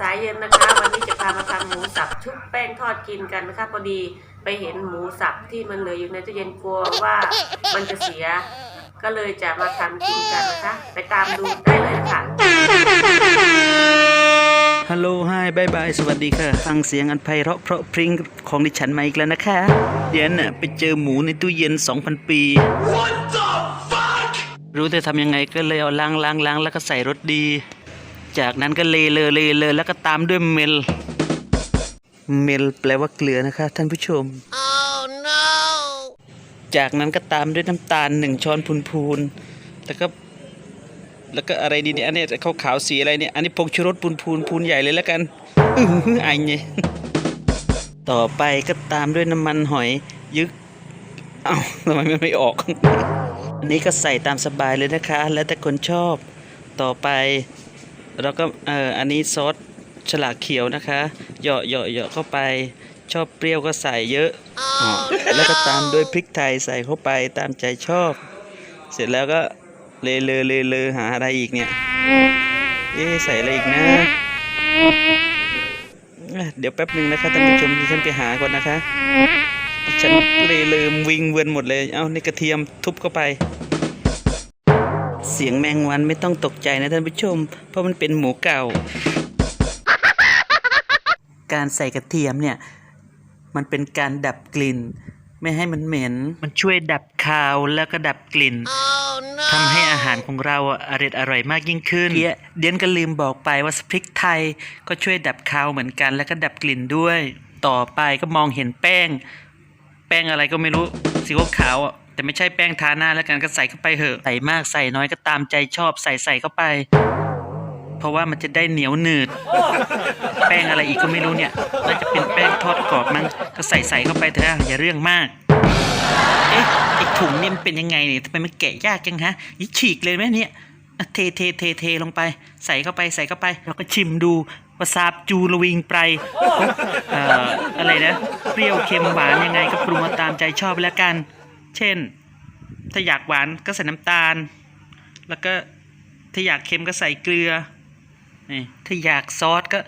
สายเย็นนะคะ วันนี้จะพามาทำหมูสับชุบแป้งทอดกินกันนะคะพอดีไปเห็นหมูสับที่มันเหลืออยู่ในตู้เย็นกลัวว่ามันจะเสีย ก็เลยจะมาทำกินกันนะคะ ไปตามดูได้เลยค่ะฮัลโหลไฮบายบาย สวัสดีค่ะ ฟังเสียงอันไพเราะเพราะพริ้งของดิฉันมาอีกแล้วนะคะเดี๋ยวน่ะไปเจอหมูในตู้เย็น 2,000 ปีรู้แต่ทำยังไงก็เลยเอาล้างล้างล้างแล้วก็ใส่รสดี จากนั้นก็เลเลเลเลแล้วก็ตามด้วยเมล เมลแปลว่าเกลือนะคะ ท่านผู้ชมจากนั้นก็ตามด้วยน้ำตาลหนึ่งช้อนพูนๆแล้วก็แล้วก็อะไรดีเนี่ยอันเนี้ยขาวขาวๆสีอะไรเนี่ยอันนี้ผงชูรสปูนพูนพูนใหญ่เลยแล้วกันอือหือไอเนี่ยต่อไปก็ตามด้วยน้ำมันหอยยึกเอ้าทำไมมันไม่ออก อันนี้ก็ใส่ตามสบายเลยนะคะ แล้วแต่คนชอบ ต่อไป เราก็เอ่ออันนี้ซอสฉลากเขียวนะคะเหยาะเหยาะเหยาะเข้าไปชอบเปรี้ยวก็ใส่เยอะอ๋อแล้วก็ตามด้วยพริกไทยใส่เข้าไปตามใจชอบ เสร็จแล้วก็เลเลเลเลหาอะไรอีกเนี่ยเอ๊ะใส่อะไรอีกนะอะเดี๋ยวแป๊บหนึ่งนะคะท่านผู้ชมดิฉันไปหาก่อนนะคะดิฉันเลเลมวิงเวียนหมดเลย เอาในกระเทียมทุบเข้าไป เสียงแมงวันไม่ต้องตกใจนะท่านผู้ชม เพราะมันเป็นหมูเก่า การใส่กระเทียมเนี่ย มันเป็นการดับกลิ่น ไม่ให้มันเหม็น มันช่วยดับคาวแล้วก็ดับกลิ่นทำให้อาหารของเราอะอร่อยอร่อยมากยิ่งขึ้นเดียเดียนก็ลืมบอกไปว่าพริกไทยก็ช่วยดับคาวเหมือนกัน แล้วก็ดับกลิ่นด้วย ต่อไปก็มองเห็นแป้ง แป้งอะไรก็ไม่รู้สีขาวๆอะ แต่ไม่ใช่แป้งทาหน้าแล้วกันก็ใส่เข้าไปเถอะใส่มากใส่น้อยก็ตามใจชอบใส่ใส่เข้าไป เพราะว่ามันจะได้เหนียวหนืด แป้งอะไรอีกก็ไม่รู้เนี่ยน่าจะเป็นแป้งทอดกรอบมั้งก็ใส่ใส่เข้าไปเถอะอย่าเรื่องมากเอ๊ะไอถุงเนี่ยมันเป็นยังไงเนี่ยทำไมมันแกะยากจังฮะยิ่ฉีกเลยไหมเนี่ยอะเทเทเทเทลงไป ใส่เข้าไปใส่เข้าไปแล้วก็ชิมดูวาซาบจูระวิงไปเอ่ออะไรนะ เปรี้ยวเค็มหวานยังไงก็ปรุงมาตามใจชอบไปแล้วกัน เช่น ถ้าอยากหวานก็ใส่น้ำตาล แล้วก็ถ้าอยากเค็มก็ใส่เกลือนี่ถ้าอยากซอสก็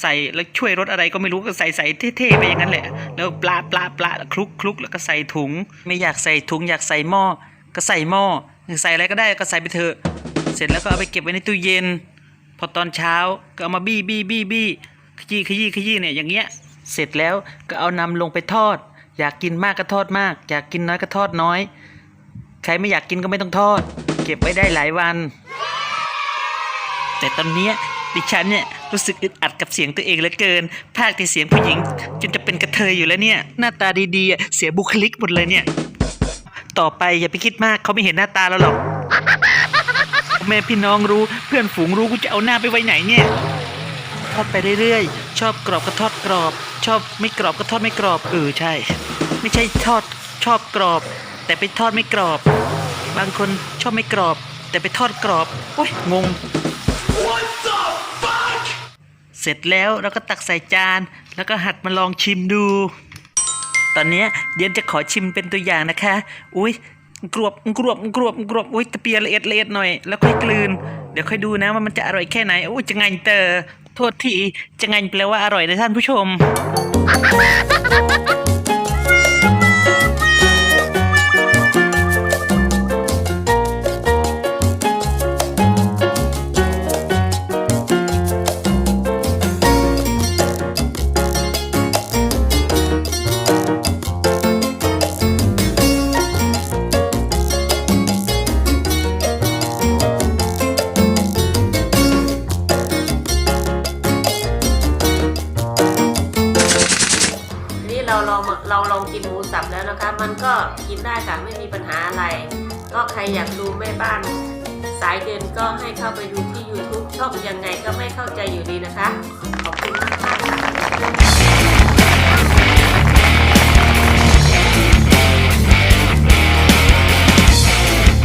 ใส่แล้วช่วยรสอะไรก็ไม่รู้ก็ใส่ใส่เท่ๆไปอย่างนั้นแหละ แล้วปลาปลาปลาคลุกคลุกแล้วก็ใส่ถุง ไม่อยากใส่ถุงอยากใส่หม้อก็ใส่หม้อใส่อะไรก็ได้ก็ใส่ไปเถอะ เสร็จแล้วก็เอาไปเก็บไว้ในตู้เย็น พอตอนเช้าก็เอามาบี้บี้บี้บี้ขยี้ขยี้ขยี้เนี่ยอย่างเงี้ย เสร็จแล้วก็เอานำลงไปทอด อยากกินมากก็ทอดมาก อยากกินน้อยก็ทอดน้อย ใครไม่อยากกินก็ไม่ต้องทอด เก็บไว้ได้หลายวัน แต่ตอนนี้ดิฉันเนี่ยรู้สึกอึดอัดกับเสียงตัวเองเหลือเกิน ภาคแต่เสียงผู้หญิงจนจะเป็นกระเทยอยู่แล้วเนี่ย หน้าตาดีๆ เสียบุคลิกหมดเลยเนี่ย ต่อไปอย่าไปคิดมากเขาไม่เห็นหน้าตาเราหรอก แม่พี่น้องรู้เพื่อนฝูงรู้กูจะเอาหน้าไปไว้ไหนเนี่ยทอดไปเรื่อยๆ ชอบกรอบก็ทอดกรอบ ชอบไม่กรอบก็ทอดไม่กรอบเออใช่ ไม่ใช่ทอดชอบกรอบ แต่ไปทอดไม่กรอบ บางคนชอบไม่กรอบ แต่ไปทอดกรอบโอ้ยงง เสร็จแล้วเราก็ตักใส่จาน แล้วก็หัดมาลองชิมดู ตอนนี้เดียนจะขอชิมเป็นตัวอย่างนะคะ อุ้ยกรวบกรวบกรวบกรวบอุ้ยตะเปียละเอียดละเอียดหน่อยแล้วค่อยกลืน เดี๋ยวค่อยดูนะว่ามันจะอร่อยแค่ไหนอุ้ยจะไงเตอโทษทีจะไงแปลว่าอร่อยนะท่านผู้ชม แล้วนะคะ มันก็กินได้ค่ะไม่มีปัญหาอะไร ก็ใครอยากดูแม่บ้าน สายเดินก็ให้เข้าไปดูที่ YouTube ช่องยังไงก็ไม่เข้าใจอยู่ดีนะคะ